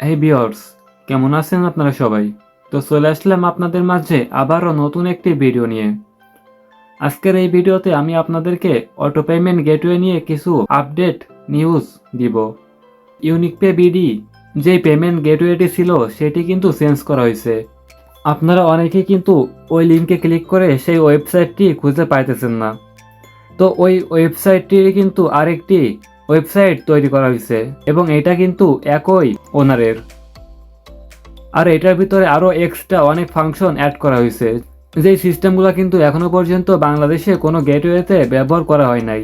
এই বিয়র্স কেমন আছেন আপনারা সবাই? তো চলে আসলাম আপনাদের মাঝে আবারও নতুন একটি ভিডিও নিয়ে। আজকের এই ভিডিওতে আমি আপনাদেরকে অটো পেমেন্ট গেটওয়ে নিয়ে কিছু আপডেট নিউজ দিব। ইউনিক পে বিডি যে পেমেন্ট গেটওয়েটি ছিল, সেটি কিন্তু চেঞ্জ করা হয়েছে। আপনারা অনেকেই কিন্তু ওই লিঙ্কে ক্লিক করে সেই ওয়েবসাইটটি খুঁজে পাইতেছেন না। তো ওই ওয়েবসাইটটির কিন্তু আরেকটি ওয়েবসাইট তৈরি করা হয়েছে এবং এটা কিন্তু একই ওনারের আর এটার ভিতরে আরও এক্সট্রা অনেক ফাংশন অ্যাড করা হয়েছে। যেই সিস্টেমগুলো কিন্তু এখনও পর্যন্ত বাংলাদেশে কোনো গেটওয়েতে ব্যবহার করা হয় নাই।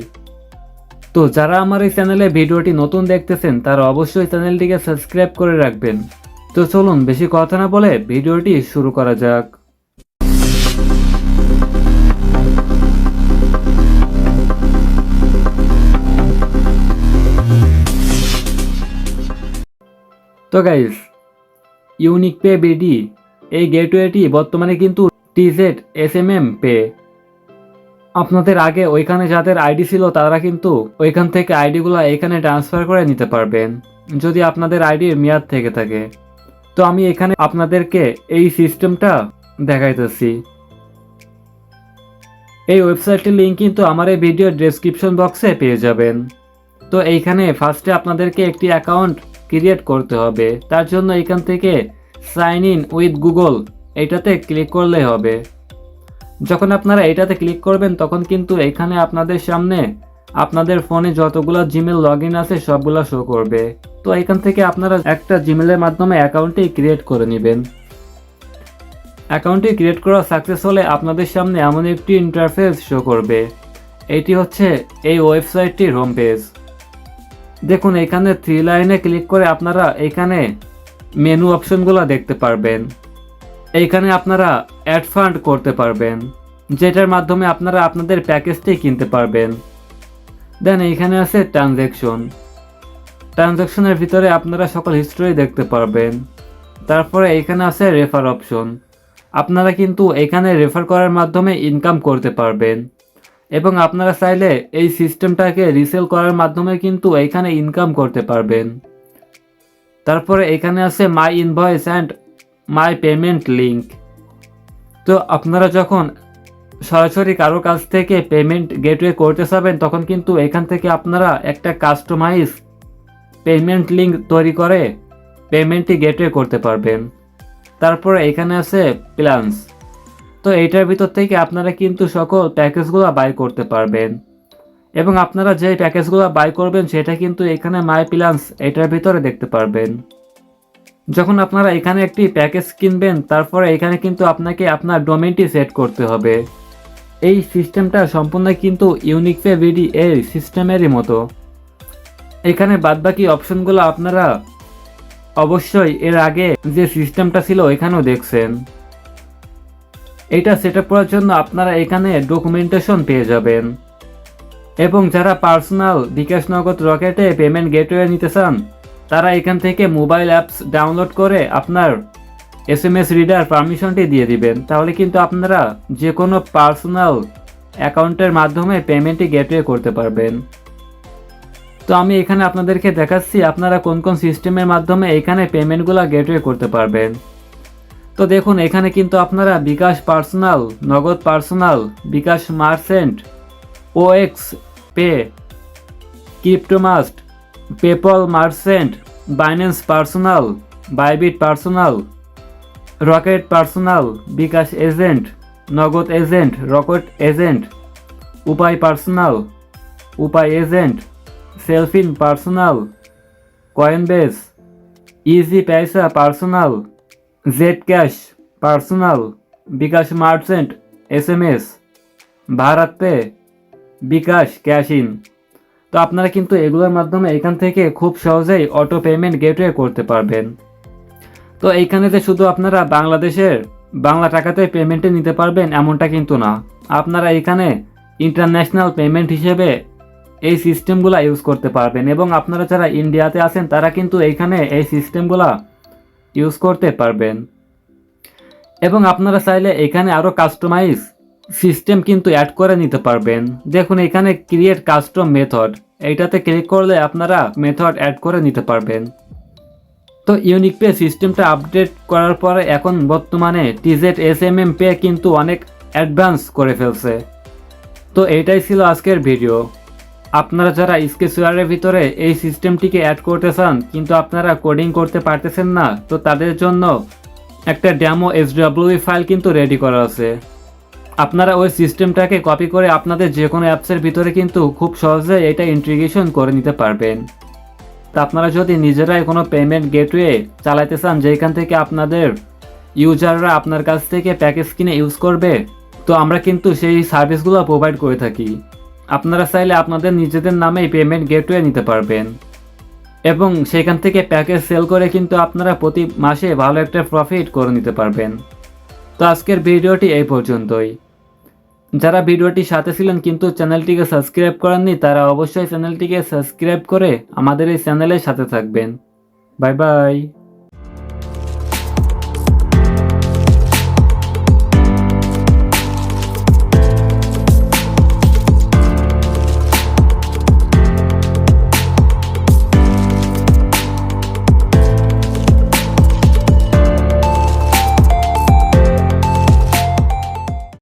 তো যারা আমার এই চ্যানেলে ভিডিওটি নতুন দেখতেছেন, তারা অবশ্যই চ্যানেলটিকে সাবস্ক্রাইব করে রাখবেন। তো চলুন, বেশি কথা না বলে ভিডিওটি শুরু করা যাক। তো গাইস ইউনিক পে বিডি এই গেটওয়েটি বর্তমানে কিন্তু TZ S M M pay আপনাদের আগে ওইখানে যাদের আইডি ছিল তারা কিন্তু ওইখান থেকে আইডিগুলো এখানে ট্রান্সফার করে নিতে পারবেন, যদি আপনাদের আইডির মেয়াদ থেকে থাকে। তো আমি এখানে আপনাদেরকে এই সিস্টেমটা দেখাইতেছি। এই ওয়েবসাইটটির লিঙ্ক কিন্তু আমার এই ভিডিও ডেসক্রিপশন বক্সে পেয়ে যাবেন। তো এইখানে ফার্স্টে আপনাদেরকে একটি অ্যাকাউন্ট ক্রিয়েট করতে হবে। তার জন্য এখান থেকে সাইন ইন উইথ গুগল এটাতে ক্লিক করলে হবে। যখন আপনারা এটাতে ক্লিক করবেন, তখন কিন্তু এখানে আপনাদের সামনে আপনাদের ফোনে যতগুলো জিমেল লগ আছে, সবগুলো শো করবে। তো এখান থেকে আপনারা একটা জিমেলের মাধ্যমে অ্যাকাউন্টটি ক্রিয়েট করে নেবেন। অ্যাকাউন্টটি ক্রিয়েট করা সাকসেস হলে আপনাদের সামনে এমন একটি ইন্টারফেস শো করবে। এটি হচ্ছে এই ওয়েবসাইটটির হোম পেজ দেখুন, এখানে থ্রি লাইনে ক্লিক করে আপনারা এখানে মেনু অপশনগুলো দেখতে পারবেন। এইখানে আপনারা অ্যাড ফান্ড করতে পারবেন, যেটার মাধ্যমে আপনারা আপনাদের প্যাকেজটি কিনতে পারবেন। দেন এইখানে আছে ট্রানজ্যাকশন ট্রানজ্যাকশনের ভিতরে আপনারা সকল হিস্টোরি দেখতে পারবেন। তারপরে এখানে আছে রেফার অপশন আপনারা কিন্তু এখানে রেফার করার মাধ্যমে ইনকাম করতে পারবেন। এবং আপনারা চাইলে এই সিস্টেমটাকে রিসেল করার মাধ্যমে কিন্তু এখানে ইনকাম করতে পারবেন। তারপরে এখানে আছে my invoice and my payment link তো আপনারা যখন সরাসরি কারও কাছ থেকে পেমেন্ট গেটওয়ে করতে চাবেন, তখন কিন্তু এখান থেকে আপনারা একটা কাস্টমাইজ পেমেন্ট লিঙ্ক তৈরি করে পেমেন্টটি গেটওয়ে করতে পারবেন। তারপরে এখানে আছে প্ল্যান্স তো এইটার ভিতর থেকে আপনারা কিন্তু সকল প্যাকেজগুলো বাই করতে পারবেন। এবং আপনারা যে প্যাকেজগুলো বাই করবেন, সেটা কিন্তু এখানে মাই প্ল্যান্স এটার ভিতরে দেখতে পারবেন। যখন আপনারা এখানে একটি প্যাকেজ কিনবেন, তারপরে এখানে কিন্তু আপনাকে আপনার ডোমেনটি সেট করতে হবে। এই সিস্টেমটা সম্পূর্ণ কিন্তু ইউনিক পে ভিডি এই সিস্টেমেরই মতো। এখানে বাদবাকি অপশনগুলো আপনারা অবশ্যই এর আগে যে সিস্টেমটা ছিল এখানেও দেখছেন। এটা সেট আপ করার জন্য আপনারা এখানে ডকুমেন্টেশন পেয়ে যাবেন। এবং যারা পার্সোনাল বিকাশ নগদ রকেটে পেমেন্ট গেটওয়ে নিতে চান, তারা এখান থেকে মোবাইল অ্যাপস ডাউনলোড করে আপনার এস এম এস রিডার পারমিশনটি দিয়ে দিবেন। তাহলে কিন্তু আপনারা যে কোনো পার্সোনাল অ্যাকাউন্টের মাধ্যমে পেমেন্টটি গেটওয়ে করতে পারবেন। তো আমি এখানে আপনাদেরকে দেখাচ্ছি আপনারা কোন কোন সিস্টেমের মাধ্যমে এখানে পেমেন্টগুলো গেটওয়ে করতে পারবেন। তো দেখুন, এখানে কিন্তু আপনারা bKash personal, Nagad personal, bKash merchant, OX pay, Cryptomus, PayPal merchant, Binance personal, Bybit personal, Rocket personal, bKash agent, Nagad agent, Rocket agent, Upay personal, Upay agent, CellFin personal, Coinbase, Easypaisa personal Z cash personal bKash merchant S M S BharatPe bKash cash in তো আপনারা কিন্তু এগুলোর মাধ্যমে এখান থেকে খুব সহজেই auto payment gateway করতে পারবেন। তো এইখানে যে শুধু আপনারা বাংলাদেশের বাংলা টাকাতে পেমেন্টে নিতে পারবেন এমনটা কিন্তু না। আপনারা এখানে ইন্টারন্যাশনাল পেমেন্ট হিসেবে এই সিস্টেমগুলো ইউজ করতে পারবেন এবং আপনারা যারা ইন্ডিয়াতে আছেন তারা কিন্তু এইখানে এই সিস্টেমগুলো ইউজ করতে পারবেন। এবং আপনারা চাইলে এখানে আরও কাস্টমাইজ সিস্টেম কিন্তু অ্যাড করে নিতে পারবেন। দেখুন, এখানে ক্রিয়েট কাস্টম মেথড এইটাতে ক্লিক করলে আপনারা মেথড অ্যাড করে নিতে পারবেন। তো ইউনিক পে সিস্টেমটা আপডেট করার পরে এখন বর্তমানে TZ S M M pay কিন্তু অনেক অ্যাডভান্স করে ফেলছে। তো এইটাই ছিল আজকের ভিডিও আপনারা যারা স্কেচুয়ারের ভিতরে এই সিস্টেমটিকে অ্যাড করতে চান, কিন্তু আপনারা কোডিং করতে পারতেছেন না, তো তাদের জন্য একটা ড্যামো এসডব্লিউ ফাইল কিন্তু রেডি করা আছে। আপনারা ওই সিস্টেমটাকে কপি করে আপনাদের যে কোনো অ্যাপসের ভিতরে কিন্তু খুব সহজে এটা ইন্টিগ্রেশন করে নিতে পারবেন। তা আপনারা যদি নিজেরাই কোনো পেমেন্ট গেটওয়ে চালাতে চান যেখান থেকে আপনাদের ইউজাররা আপনার কাছ থেকে প্যাকেজ কিনে ইউজ করবে, তো আমরা কিন্তু সেই সার্ভিসগুলো প্রোভাইড করে থাকি। আপনারা চাইলে আপনাদের নিজেদের নামেই পেমেন্ট গেটওয়ে নিতে পারবেন। এবং সেখান থেকে প্যাকেজ সেল করে কিন্তু আপনারা প্রতি মাসে ভালো একটা প্রফিট করে নিতে পারবেন। তো আজকের ভিডিওটি এই পর্যন্তই। যারা ভিডিওটি সাথে ছিলেন কিন্তু চ্যানেলটিকে সাবস্ক্রাইব করেননি, তারা অবশ্যই চ্যানেলটিকে সাবস্ক্রাইব করে আমাদের এই চ্যানেলের সাথে থাকবেন। Bye bye